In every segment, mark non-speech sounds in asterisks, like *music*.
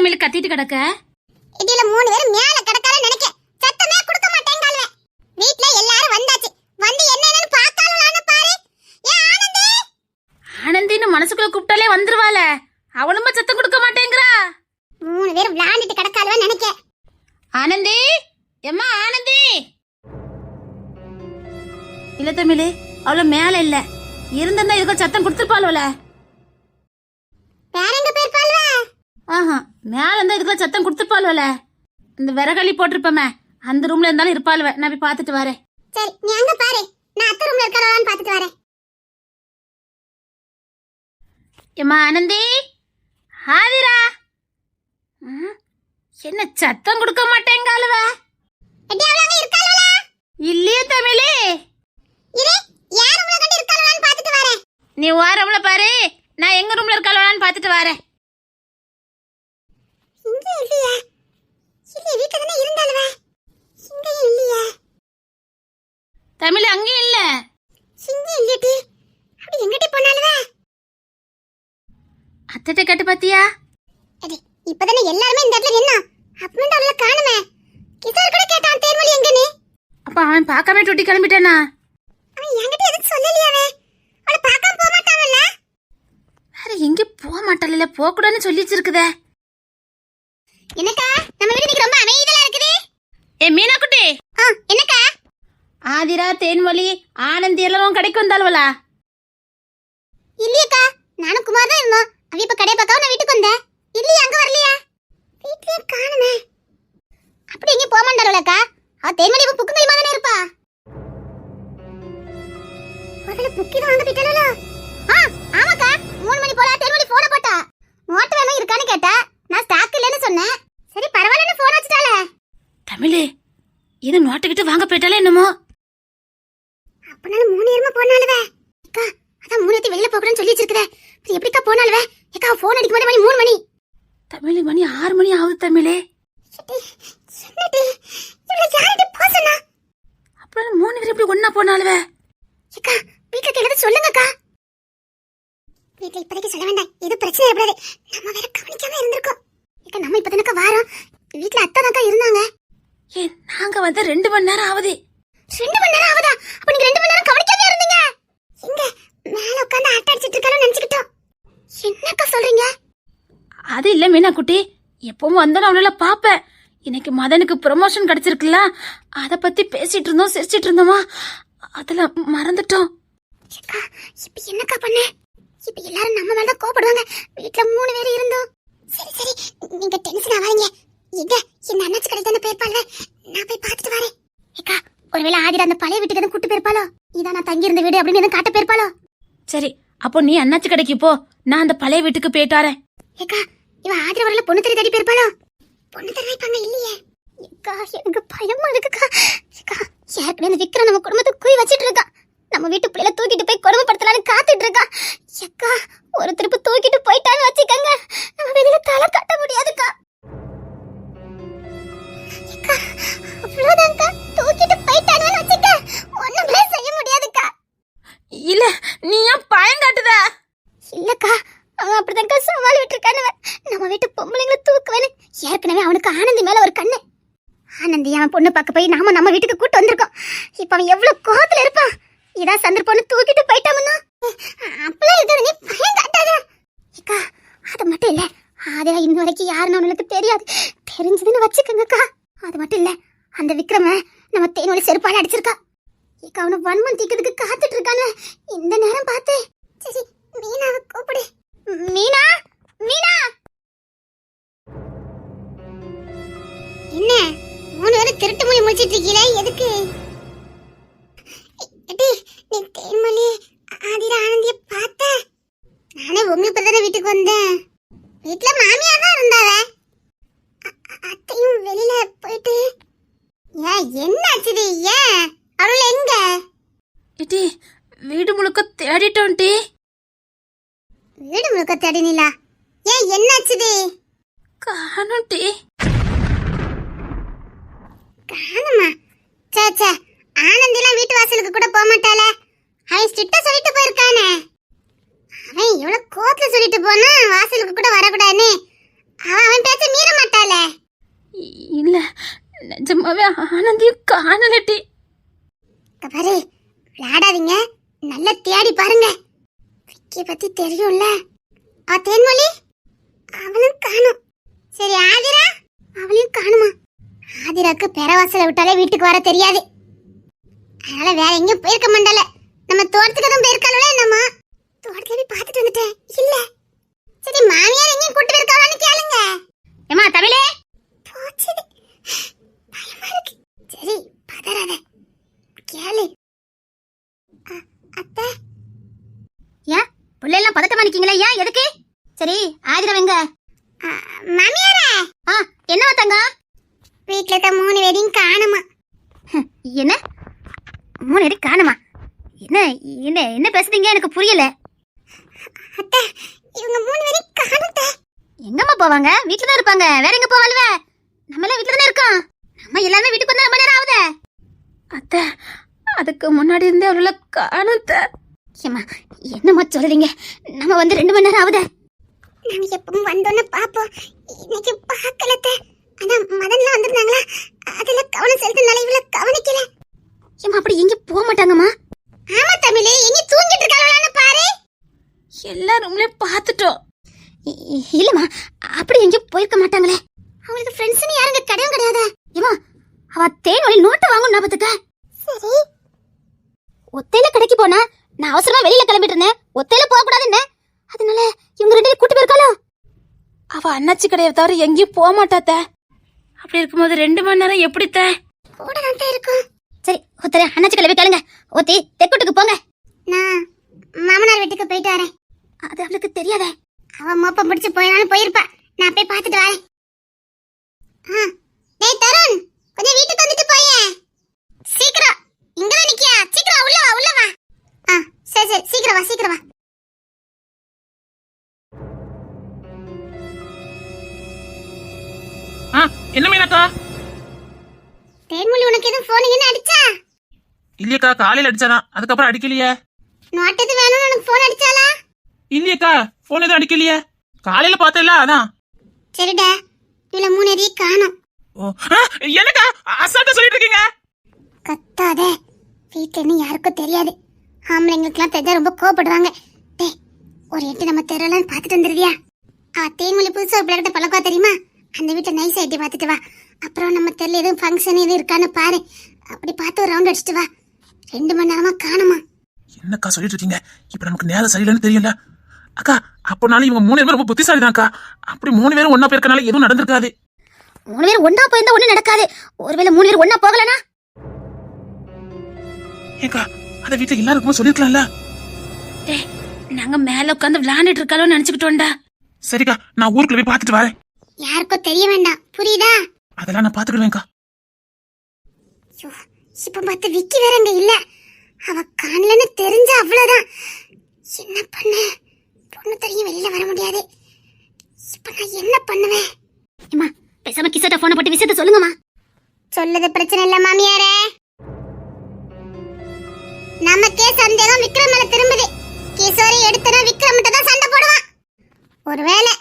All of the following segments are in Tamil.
தமிழ் கத்திட்டு கிடக்க? இதுல மூணு பேரும் மேல கிடக்கால நினைக்க. சத்தமே கொடுக்க மாட்டேங்காலுவே வீட்ல எல்லாரும் வந்தாச்சு. வந்து என்னன்னு பார்த்தாலும் பாரு. ஏ ஆனந்தி? ஆனந்தின்னு மனசுக்குள்ள கூப்பிட்டாலே வந்துருவாள. அவளுமா சத்தம் கொடுக்க மாட்டேங்கிறா. மூணு பேரும் விளையாண்டுட்டு கிடக்காலுவே நினைக்க. ஆனந்தி? எம்மா ஆனந்தி? இல்ல தமிழ் அவள மேல இல்ல. இருந்திருந்தா இதுக்கு சத்தம் கொடுத்துருப்பாளுவல வேற எங்க ஆஹா மேல இருந்தா இதுக்குள்ள சத்தம் கொடுத்துருப்பாளுவல இந்த விறகள்ளி போட்டிருப்பமே அந்த ரூம்ல இருந்தாலும் இருப்பாளுவ. நான் போய் பார்த்துட்டு வரேன். சரி நீ அங்க பாரு. நான் அத்தை ரூம்ல இருக்கறான்னு பார்த்துட்டு வரேன். எம்மா ஆனந்தி? ஆதிரா? ம், என்ன சத்தம் கொடுக்க மாட்டேங்காளுவ? இல்லையே தமிழே. நீ உன் ரூம்ல பாரு. நான் எங்க ரூம்ல இருக்காளான்னு பார்த்துட்டு வரேன். இங்க இல்லையா இல்ல வீட்ல தானே இருந்தாளுவ? இங்கேயும் இல்லையா? தமிழ் அங்கேயும் இல்ல. இங்க இல்லையடி அப்படி எங்கடி போனாலுவ அத்திட்ட கேட்டு பாத்தியா? அடி இப்பதானே எல்லாருமே இந்த இடத்துல நின்னா அப்புறம் அவள காணுமே. கிசார் கூட கேட்டான் தேர்மொழி எங்கன்னு. அப்ப அவன் பார்க்காம டூட்டி கிளம்பிட்டானா? அவன் என்கிட்ட எதுக்கு சொல்லலையாவே அவளை பார்க்காம போக மாட்டாங்கல்ல வேற எங்க போக மாட்டாள போக கூடாதுன்னு சொல்லி வச்சிருக்குதே என்னக்கா? நம்ம வீடு இன்னைக்கு ரொம்ப அமைதியா இருக்குது. ஏ மீனா குட்டி ஆ என்னக்கா? ஆதிரா தேன்மொழி ஆனந்தி எல்லாரும் கடைக்கு வந்தாளுவலா? இல்லையக்கா நானும் குமார் தான் இருந்தோம். அவ இப்ப கடையை பார்க்காம நான் வீட்டுக்கு வந்தேன். இல்லையா அங்க வரலையா? வீட்லயே காணுமே. அப்படி எங்கேயும் போக மாட்டாருலக்கா அவ தேன்மொழி இப்ப புக்கு கைமா தானே இருப்பா. ஒருவேளை புக்கி தான் வாங்க போயிட்டாளோ ஆ ஆமாக்கா மூணு மணி போல தேன்மொழி போன போட்டா மோட்டர் வேணும் இருக்கான்னு கேட்டா நான் ஸ்டாக் இல்லைன்னு சொன்னேன் சரி பரவாயில்லன்னு போன் வச்சுட்டாளே தமிழ் இது நோட்டுக்கிட்டு வாங்க போயிட்டாலே என்னமோ? அப்பனால மூணு நேரமா போனாலுவே அக்கா அதான் மூணு நேரத்தி வெளியில போகணும்னு சொல்லி வச்சிருக்கதே. அது எப்படிக்கா போனாலுவே ஏக்கா போன் அடிக்கும் போதே மணி மூணு மணி. தமிழ் மணி ஆறு மணி ஆகுது தமிழே. அப்புறம் மூணு பேர் எப்படி ஒன்னா போனாலுவே அக்கா வீட்டுல கேட்டது சொல்லுங்கக்கா வீட்டுல இப்போதைக்கு சொல்ல வேண்டாம் எது பிரச்சனை ஏற்படாது நம்ம வேற கவனிக்காம இருந்திருக்கோம் அக்கா நம்ம இப்பதானக்கா வாரோம் வீட்டுல அத்தை தான்க்கா இருந்தாங்க ஏ நாங்க வந்து ரெண்டு மணி நேரம் ஆகுது. ரெண்டு மணி நேரம் ஆகுதா? அப்ப நீங்க ரெண்டு மணி நேரம் கவனிக்காம இருந்தீங்க. எங்க? மேல உட்கார்ந்து ஆட்ட அடிச்சிட்டு இருக்காலும் நினைச்சுக்கிட்டோம். என்னக்கா சொல்றீங்க? அது இல்ல மீனா குட்டி எப்பவும் வந்தா நான் அவளால பாப்பேன் இன்னைக்கு மதனுக்கு ப்ரொமோஷன் கிடைச்சிருக்குல்ல? அத பத்தி பேசிட்டு இருந்தோம் சிரிச்சிட்டு இருந்தோமா? அதுல மறந்துட்டோம். இப்ப என்னக்கா பண்ண? இப்ப எல்லாரும் நம்ம மேல கோபப்படுவாங்க வீட்ல மூணு பேர் இருந்தோம். சரி சரி. நீங்க டென்ஷன் ஆகாதீங்க. எங்க? இந்த அண்ணாச்சி கடை தானே போயிருப்பாள்ல? நான் போய் பார்த்துட்டு வரேன். அக்கா ஒருவேளை ஆதிரா அந்த பழைய வீட்டுக்கு எதுவும் கூட்டு போயிருப்பாளோ? இதான் நான் தங்கி இருந்த வீடு அப்படின்னு எதுவும் காட்ட போயிருப்பாளோ? சரி அப்போ நீ அண்ணாச்சி கடைக்கு போ. நான் அந்த பழைய வீட்டுக்கு போயிட்டு வரேன். ஏக்கா இவ ஆதிரா வரல பொண்ணு தெரி தேடி போயிருப்பாளோ? பொண்ணு தெரி வைப்பாங்க இல்லையே. ஏக்கா எனக்கு பயமா இருக்குக்கா. ஏக்கா ஏற்கனவே இந்த விக்ரம் நம்ம குடும்பத்துக்கு குய் வச்சிட்டு இருக்கான் நம்ம வீட்டு பிள்ளைல தூக்கிட்டு போய் கொடுமைப்படுத்தலான்னு காத்துட்டு இருக்கா. ஏக்கா ஒரு திருப்பு தூக்கிட்டு போயிட்டான்னு வச்சுக்கோங்க. நம்ம வெளியில தலை கட்ட முடியாதுக்கா. ஏக்கா அவ்வளவுதான்க்கா. தூக்கிட்டு போயிட்டான்னு வச்சுக்க ஒண்ணுமே செய்ய முடியாதுக்கா. இல்ல நீ ஏன் பயம் காட்டுத? இல்லக்கா அவன் அப்படிதான்க்கா சவால் விட்டுருக்கானுவ. நம்ம வீட்டு பொம்பளைங்களை தூக்குவேன்னு ஏற்கனவே அவனுக்கு ஆனந்தி மேல ஒரு கண்ணு. ஆனந்தி அவன் பொண்ணு பார்க்க போய் நாம நம்ம வீட்டுக்கு கூட்டு வந்திருக்கோம். இப்ப அவன் எவ்வளவு கோவத்துல இருப்பான். இதான் சந்தர்ப்பம்னு தூக்கிட்டு போயிட்டாமன்னா. அப்பெல்லாம் இருக்கிறது நீ பயம் காட்டாத. அக்கா அது மட்டும் இல்ல ஆதிரா இன்ன வரைக்கும் யாருன்னு அவனுக்கு தெரியாது. தெரிஞ்சதுன்னு வச்சுக்கோங்கக்கா. அது மட்டும் இல்ல அந்த விக்ரம நம்ம தேனோட செருப்பால அடிச்சிருக்கா. ஏக்கா அவனை வன்மம் தீக்கிறதுக்கு காத்துட்டு இருக்கானு. இந்த நேரம் பார்த்து. சரி மீனாவை கூப்பிடு. மீனா? மீனா? என்ன? மூணு பேரும் திருட்டு மொழி முடிச்சிட்டு இருக்கீங்களே எதுக்கு எடி நீ தேன்மொழி ஆதிரா ஆனந்திய பார்த்த நானே உங்க இப்பதானே வீட்டுக்கு வந்தேன் வீட்டுல மாமியா தான் இருந்தாவ அ- அ- அத்தையும் வெளியில போயிட்டு ஏன் என்ன ஆச்சுது ஏன் அவள் எங்க இட்டி வீடு முழுக்க தேடிட்டோம் டி வீடு முழுக்க தேடினிலா ஏன் என்னாச்சுது காணும் சே சே ஆனந்திலாம் வீட்டு வாசலுக்கு கூட போக மாட்டாளே. அவன் ஸ்ட்ரிக்டா சொல்லிட்டு போயிருக்கானே. அவன் இவ்வளவு கோத்துல சொல்லிட்டு போனா வாசலுக்கு கூட வரக்கூடாதுன்னு. அவன் அவன் பேச்ச மீற மாட்டாளே. இல்ல நிஜமாவே ஆனந்தியும் காணல டி. இங்க பாரு விளையாடாதீங்க. நல்லா தேடி பாருங்க. விக்கிய பத்தி தெரியும்ல. அவ தேன்மொழி? அவளும் காணும். சரி ஆதிரா? அவளையும் காணுமா? ஆதிராக்கு பெறவாசல விட்டாலே வீட்டுக்கு வர தெரியாது. அதனால வேற எங்கேயும் போயிருக்க மாட்டால நம்ம தோட்டத்துக்கு தான் போயிருக்காளோ என்னம்மா? தோட்டத்துல போய் பார்த்துட்டு வந்துட்டேன். இல்ல. சரி மாமியார் எங்கேயும் கூட்டு போயிருக்காளான்னு கேளுங்க. ஏமா தமிழே? போச்சு. பயமா இருக்கு. சரி பதறாத. கேளு. அ- அத்தை? ஏன் பிள்ளைலாம் பதட்டமா நிக்கீங்களா ஏன் எதுக்கு? சரி ஆதிரம் எங்க? மாமியாரே! ஆ என்ன தங்க வீட்ல இருக்க மூணு பேரையும் காணுமா? என்ன? மூணு பேரையும் காணுமா? என்ன என்ன என்ன பேசுறீங்க? எனக்கு புரியல. அத்தை இவங்க மூணு பேரையும் காணுத்த எங்கம்மா போவாங்க? வீட்ல தான் இருப்பாங்க. வேற எங்க போவாளுவ? நம்ம எல்லாம் வீட்ல தானே இருக்கோம். நம்ம எல்லாமே வீட்டுக்கு வந்தா ரொம்ப நேரம் ஆகுதே. அத்தை அதுக்கு முன்னாடி இருந்தே அவளை காணும் த. ஏம்மா என்னம்மா சொல்றீங்க? நம்ம வந்து ரெண்டு மணி நேரம் ஆகுதே. நாங்க எப்பவும் வந்தோன்னு பாப்போம். இன்னைக்கு பார்க்கலத்த. ஆனா மதன்லாம் வந்திருந்தாங்களா? அதுல கவனம் செலுத்தினால இவ்வளவு கவனிக்கல. ஏம்மா அப்படி எங்க போக மாட்டாங்கம்மா? ஆமா தமிழே எங்க தூங்கிட்டு இருக்காங்களான்னு பாரு. எல்லா ரூம்லயும் பார்த்துட்டோம். இல்லம்மா அப்படி எங்கேயும் போயிருக்க மாட்டாங்களே. அவங்களுக்கு ஃப்ரெண்ட்ஸ்னு யாருங்க? கிடையவும் கிடையாது. ஏமா அவ தேன் வழி நோட்டை வாங்கும் ஞாபகத்துக்க? சரி. ஒத்தையில கடைக்கு போனா நான் அவசரமா வெளியில கிளம்பிட்டு இருந்தேன். ஒத்தையில போக அதனால இவங்க ரெண்டு பேரும் கூட்டி போயிருக்காளோ அவ அண்ணாச்சி கடையை தவிர எங்கேயும் போக மாட்டாத்த. அப்படி இருக்கும்போது ரெண்டு மணி நேரம் எப்படி த? கூட தான் இருக்கும். சரி ஒத்தர அண்ணாச்சி கிளம்பி கேளுங்க. ஒத்தி தெக்குட்டுக்கு போங்க. நான் மாமனார் வீட்டுக்கு போயிட்டு வரேன். அது அவளுக்கு தெரியாதே. அவ மோப்பம் பிடிச்சு போயினாலும் போயிருப்பா. நான் போய் பார்த்துட்டு வரேன். ஆ டேய் தருண் கொஞ்சம் வீட்டுக்கு வந்துட்டு போயேன். சீக்கிரம் இங்க தான் நிக்கியா? சீக்கிரம் இல்லையக்கா காலையில அடிச்சாதான் அதுக்கப்புறம் அடிக்கலையே. நோட் எது வேணும்னு உனக்கு போன் அடிச்சாளா? இல்லையக்கா போன் எதுவும் அடிக்கலையே. காலையில பார்த்தேல்ல அதான். சரிடா இவள மூணு எதையும் காணோம் என்னக்கா அசால்ட்டா சொல்லிட்டு இருக்கீங்க? கத்தாத வீட்டுல இன்னும் யாருக்கும் தெரியாது. ஆம்பளைங்களுக்குலாம் தெரிஞ்சா ரொம்ப கோவப்படுவாங்க. டேய் ஒரு எட்டு நம்ம தெருலாம் பார்த்துட்டு வந்துருவியா? ஆ தேன்மொழி புதுசா ஒரு பிள்ளைகிட்ட பழக்கம் தெரியுமா? அந்த வீட்டை நைஸ் ஐட்டி பார்த்துட்டு வா. அப்புறம் நம்ம தெருல எதுவும் ஃபங்க்ஷன் எதுவும் இருக்கான்னு பாரு. அப்படி பார்த்து ஒரு ரவுண்ட் அடிச்சிட்டு வா. ரெண்டு மணி நேரமா காணுமா? என்னக்கா சொல்லிட்டு இருக்கீங்க? இப்ப நமக்கு நேரம் சரியில்லைன்னு தெரியல அக்கா அப்போனாலும் இவங்க மூணு பேரும் ரொம்ப புத்திசாலிதான்க்கா. அப்படி மூணு பேரும் ஒன்னா போயிருக்கனால எதுவும் நடந்திருக்காது. மூணு பேர் ஒண்ணா போயிருந்தா ஒண்ணும் நடக்காது. ஒருவேளை மூணு பேர் ஒண்ணா போகலனா? ஏக்கா அத வீட்டுல எல்லாருக்குமே சொல்லிருக்கலாம்ல. நாங்க மேல உட்காந்து விளையாண்டுட்டு இருக்காளோன்னு நினைச்சுக்கிட்டோம்டா. சரிக்கா நான் ஊருக்குள்ள போய் பார்த்துட்டு வரேன். யாருக்கும் தெரிய வேண்டாம். புரியுதா? அதெல்லாம் நான் பாத்துக்கிடுவேன்க்கா இப்ப பார்த்து விக்கி வேற அங்க இல்ல. அவ காணலன்னு தெரிஞ்ச அவ்வளவுதான். என்ன பண்ண? பொண்ணு தெரியும் வெளியில வர முடியாது. இப்ப நான் என்ன பண்ணுவேன்? அம்மா பேசாம கிசட்ட போன போட்டு விஷயத்த சொல்லுங்கம்மா. சொல்லது பிரச்சனை இல்ல மாமியாரே. நமக்கே சந்தேகம் விக்ரம் மேல திரும்புது. கிஷோரை எடுத்தனா விக்ரம்கிட்ட தான் சண்டை போடுவான். ஒருவேளை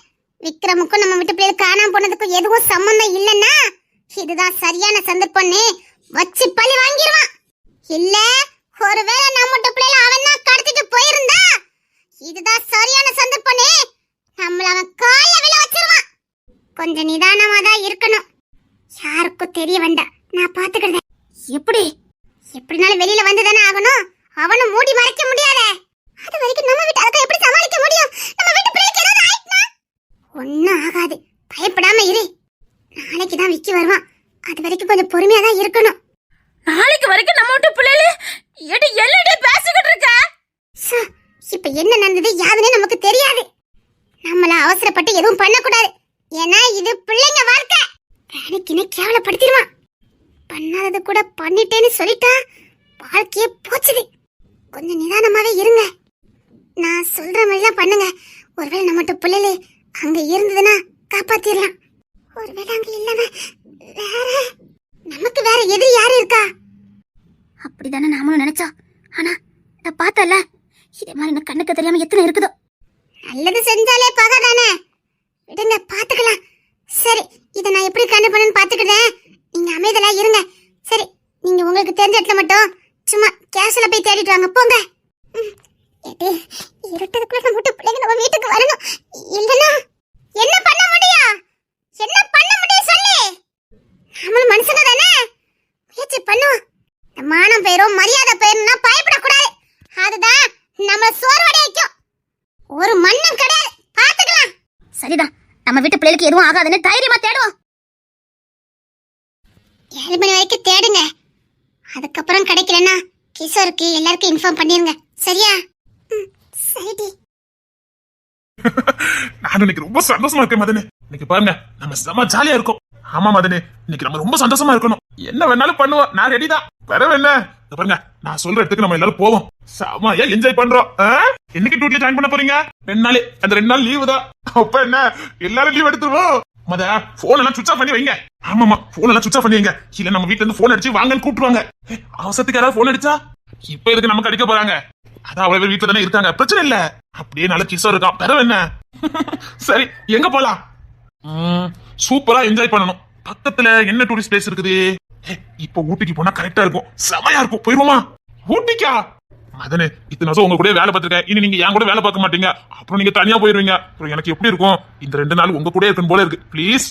விக்ரமுக்கும் நம்ம விட்டு பிள்ளைகள் காணாம போனதுக்கும் எதுவும் சம்பந்தம் இல்லைன்னா இதுதான் சரியான சந்தர்ப்பம்னு வச்சு பழி வாங்கிடுவான் இல்ல ஒருவேளை நம்ம விட்டு பிள்ளைல அவன் தான் கடத்திட்டு போயிருந்தா இதுதான் சரியான சந்தர்ப்பனே நம்மள அவன் கால விழ வச்சிருவான். கொஞ்சம் நிதானமா தான் இருக்கணும். யாருக்கும் தெரிய வேண்டாம். நான் பாத்துக்கிறேன். எப்படி எப்படினாலும் வெளியில வந்து தானே ஆகணும் அவனும் மூடி மறைக்க முடியாதே அது வரைக்கும் நம்ம வீட்டு அதை எப்படி சமாளிக்க முடியும் நம்ம வீட்டு பிள்ளைக்கு ஏதாவது ஆயிட்டுனா ஒன்னும் ஆகாது பயப்படாம இரு நாளைக்கு தான் விக்கி வருவான் அது வரைக்கும் கொஞ்சம் பொறுமையா தான் இருக்கணும் நாளைக்கு வரைக்கும் நம்ம விட்டு பிள்ளைல எடு என்னடி பேசிக்கிட்டு இருக்க சு, இப்ப என்ன நடந்தது யாருன்னே நமக்கு தெரியாது நம்மள அவசரப்பட்டு எதுவும் பண்ணக்கூடாது ஏன்னா இது பிள்ளைங்க வாழ்க்கை வேலைக்குன்னு பண்ணாதது கூட பண்ணிட்டேன்னு சொல்லிட்டா வாழ்க்கையே போச்சுது கொஞ்சம் நிதானமாவே இருங்க. நான் சொல்ற மாதிரிலாம் பண்ணுங்க. ஒருவேளை நம்மகிட்ட பிள்ளைலே அங்க இருந்ததுன்னா காப்பாத்திரலாம். ஒருவேளை அங்க இல்லாம வேற நமக்கு வேற எது யாரு இருக்கா? அப்படிதானே நாமளும் நினைச்சோம். ஆனா நான் பார்த்தல இதே மாதிரி எனக்கு கண்ணுக்கு தெரியாம எத்தனை இருக்குதோ. நல்லது செஞ்சாலே பகை தானே. விடுங்க பாத்துக்கலாம் சரி இதை நான் எப்படி கண்டு பாத்துக்கிறேன் நீங்க அமைதலா உங்களுக்கு தெரிஞ்ச இடத்துல மட்டும். சும்மா கேஷில் போய் தேடிட்டு வாங்க போங்க. ம், எது இருட்டதுக்குள்ள நம்ம பிள்ளைங்க நம்ம வீட்டுக்கு வரணும். இல்லைன்னா என்ன பண்ண முடியும்? என்ன பண்ண முடியும் சொல்லு. நம்மளும் மனுஷங்க தானே? முயற்சி பண்ணுவோம் இந்த மானம் பெயரும் மரியாதை பெயரும்னா பயப்படக்கூடாது. அதுதான் நம்ம சோர்வடை வைக்கும் ஒரு மண்ணும் கிடையாது. பாத்துக்கலாம் சரிதான். நம்ம வீட்டு பிள்ளைகளுக்கு எதுவும் ஆகாதுன்னு தைரியமா தேடுவோம். ஏழு மணி வரைக்கும் தேடுங்க. அதுக்கப்புறம் கிடைக்கலன்னா கிஷோருக்கு எல்லாருக்கும் இன்ஃபார்ம் பண்ணிருங்க. சரியா? ம், சரிடி இன்னைக்கு ரொம்ப சந்தோஷமா இருக்கேன் மதனு. இன்னைக்கு பாருங்க நம்ம செம ஜாலியா இருக்கோம். ஆமா மதனு. இன்னைக்கு நம்ம ரொம்ப சந்தோஷமா இருக்கணும். என்ன வேணாலும் பண்ணுவோம் நான் ரெடி தான். வரவே என்ன? பாருங்க நான் சொல்ற இடத்துக்கு நம்ம எல்லாரும் போவோம். செமையா என்ஜாய் பண்றோம். என்னைக்கு டூட்டில ஜாயின் பண்ண போறீங்க? ரெண்டு நாள். அந்த ரெண்டு நாள் லீவு தான் அப்ப என்ன? எல்லாரும் லீவ் எடுத்துருவோம். மத போன் எல்லாம் சுவிச் ஆஃப் பண்ணி வைங்க. ஆமாமா போன் எல்லாம் சுவிச் ஆஃப் பண்ணி வைங்க. இல்ல நம்ம வீட்ல இருந்து போன் அடிச்சு வாங்கன்னு கூப்பிட்டுருவாங்க. அவசரத்துக்கு யாராவது போன் அடிச்சா? இப்ப எதுக்கு நமக்கு அடிக்க போறாங்க? அதான் அவ்வளவு பேர் வீட்டுல தானே இருக்காங்க. பிரச்சனை இல்ல. அப்படியே நல்ல கிசோ இருக்கான் பெற என்ன? *laughs* சரி எங்க போலாம்? சூப்பரா என்ஜாய் பண்ணணும். பக்கத்துல என்ன டூரிஸ்ட் பிளேஸ் இருக்குது? ஏ, இப்ப ஊட்டிக்கு போனா கரெக்டா இருக்கும். செமையா இருக்கும். போயிருவோமா? ஊட்டிக்கா? மதனே இத்தனை வருஷம் உங்க கூட வேலை பார்த்திருக்கேன். இனி நீங்க என் கூட வேலை பார்க்க மாட்டீங்க. அப்புறம் நீங்க தனியா போயிருவீங்க. அப்புறம் எனக்கு எப்படி இருக்கும்? இந்த ரெண்டு நாள் உங்க கூட இருக்கணும் போல இருக்கு. ப்ளீஸ்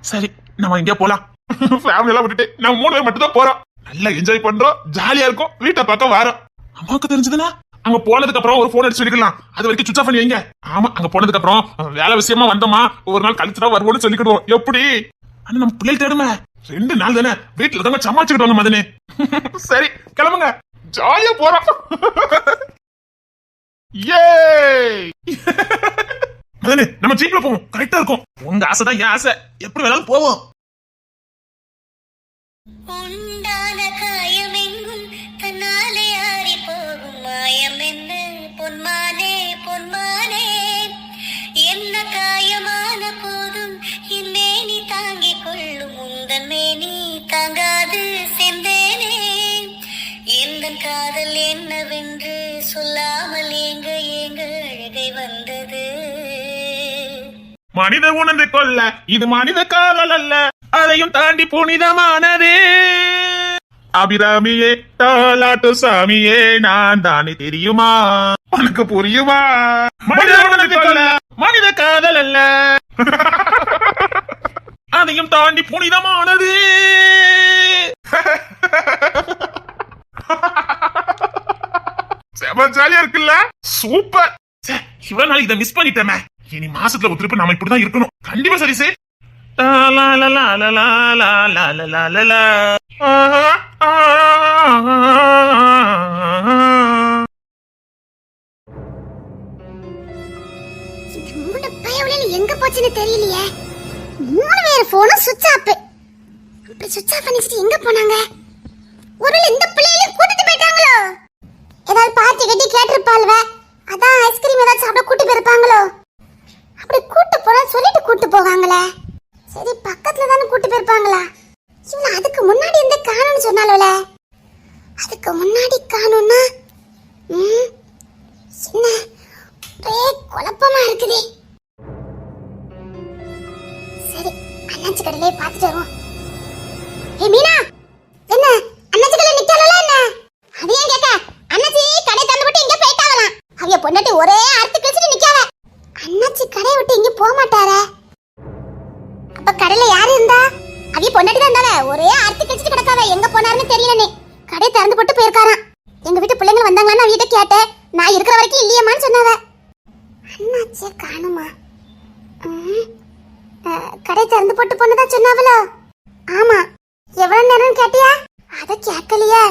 சரி நம்ம எங்கேயா போலாம். *laughs* ஃபேமிலி எல்லாம் விட்டுட்டு நம்ம மூணு பேர் மட்டும் தான் போறோம். நல்லா என்ஜாய் பண்றோம். ஜாலியா இருக்கும். வீட்டை பார்க்க வரோம். அம்மாவுக்கு தெரிஞ்சதுன்னா அங்க போனதுக்கு அப்புறம் ஒரு போன் அடிச்சு சொல்லிக்கலாம். அது வரைக்கும் சுவிச் ஆஃப் பண்ணி வைங்க. ஆமா அங்க போனதுக்கு அப்புறம் வேலை விஷயமா வந்தோமா? ஒரு நாள் கழிச்சு தான் வருவோம்னு சொல்லிக்கிடுவோம். எப்படி? ஆனா நம்ம பிள்ளைகள் தேடுமே. ரெண்டு நாள் தானே. வீட்டுல இருக்கவங்க சமாளிச்சுக்கிடுவாங்க மதனே. சரி கிளம்புங்க. ஜாலியா போறோம். ஏ நம்ம ஜீப்ல போவோம். கரெக்டா இருக்கும். உங்க ஆசை தான் என் ஆசை. எப்படி வேணாலும் போவோம். என்னவென்று சொல்லாமல் ஏங்க ஏங்க அழுகை வந்தது? மனித உணர்ந்து கொள்ள இது மனித காதல் அல்ல அதையும் தாண்டி புனிதமானது. அபிராமியே தாலாட்டு சாமியே நான் தானே தெரியுமா? உனக்கு புரியுமா? மனித உணர்ந்து கொள்ள மனித காதல் அல்ல. அதையும் தாண்டி புனிதமானது. *laughs* செம ஜாலியா இருக்குல்ல சூப்பர் ச்சே, இவ்வளவு நாள் இதை மிஸ் பண்ணிட்டேமே இனி மாசத்துல ஒரு திருப்பி நாம இப்படிதான் இருக்கணும் கண்டிப்பா சரி சார் இந்த மூணு பயவுல எங்க போச்சுன்னு தெரியலையே மூணு பேர் போனும் சுவிட்ச் ஆஃப் இப்படி சுவிட்ச் ஆஃப் பண்ணிச்சிட்டு எங்க போனாங்க ஒருவேளை இந்த பிள்ளைகளையும் கூட்டிட்டு போயிட்டாங்களோ ஏதாவது பார்ட்டி கட்டி கேட்டிருப்பாள்வ. அதான் ஐஸ்கிரீம் ஏதாவது சாப்பிட கூட்டி போயிருப்பாங்களோ? அப்படி கூட்டு போனா சொல்லிட்டு கூட்டு போவாங்களே. சரி பக்கத்துல தானே கூட்டு போயிருப்பாங்களா? இவங்க அதுக்கு முன்னாடி எந்த காணும்னு சொன்னால அதுக்கு முன்னாடி காணும்னா ம் என்ன? ஒரே குழப்பமா இருக்குதே. சரி அண்ணாச்சி கடையிலே பார்த்துட்டு வருவோம். ஏ மீனா என்ன அண்ணாச்சி கடையில நிக்கல என்ன அது ஏன் கேட்க அண்ணாச்சி கடை தந்து விட்டு இங்க போயிட்டாங்களாம் அவிய பொண்டாட்டி ஒரே அறுத்து கிழிச்சிட்டு நிக்காவ அண்ணாச்சி கடையை விட்டு இங்க போக மாட்டாரே. அப்ப கடையில யாரு இருந்தா? அவிய பொண்டாட்டி தான் இருந்தாவ ஒரே அறுத்து கிழிச்சிட்டு கிடக்காவ எங்க போனாருன்னு தெரியலனே கடை திறந்து போட்டு போயிருக்காராம். எங்க வீட்டு பிள்ளைங்க வந்தாங்களான்னு அவியிட்ட கேட்டேன். நான் இருக்கிற வரைக்கும் இல்லையம்மான்னு சொன்னாவ. அண்ணாச்சிய காணுமா? கடை திறந்து போட்டு போனதா சொன்னாவளோ? ஆமா. எவ்வளவு நேரம் கேட்டியா? அத கேட்கலையே.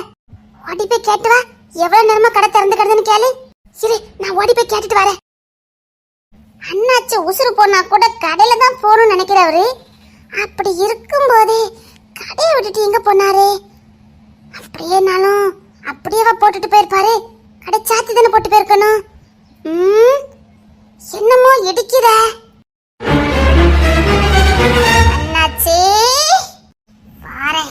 ஓடி போய் கேட்டு வா. எவ்வளவு நேரமா கடை திறந்து கிடந்துன்னு கேளு. சரி நான் ஓடி போய் கேட்டுட்டு வரேன். கொஞ்சம் உசுறு போனா கூட கடையில தான் போகணும்னு நினைக்கிறவரு அப்படி இருக்கும்போது கடையை விட்டுட்டு எங்க போனாரு? அப்படியேனாலும் அப்படியேவா போட்டுட்டு போயிருப்பாரு? கடை சாத்தி தானே போட்டு போயிருக்கணும்? ம்? என்னமோ இடிக்கிற அண்ணாச்சி பாரு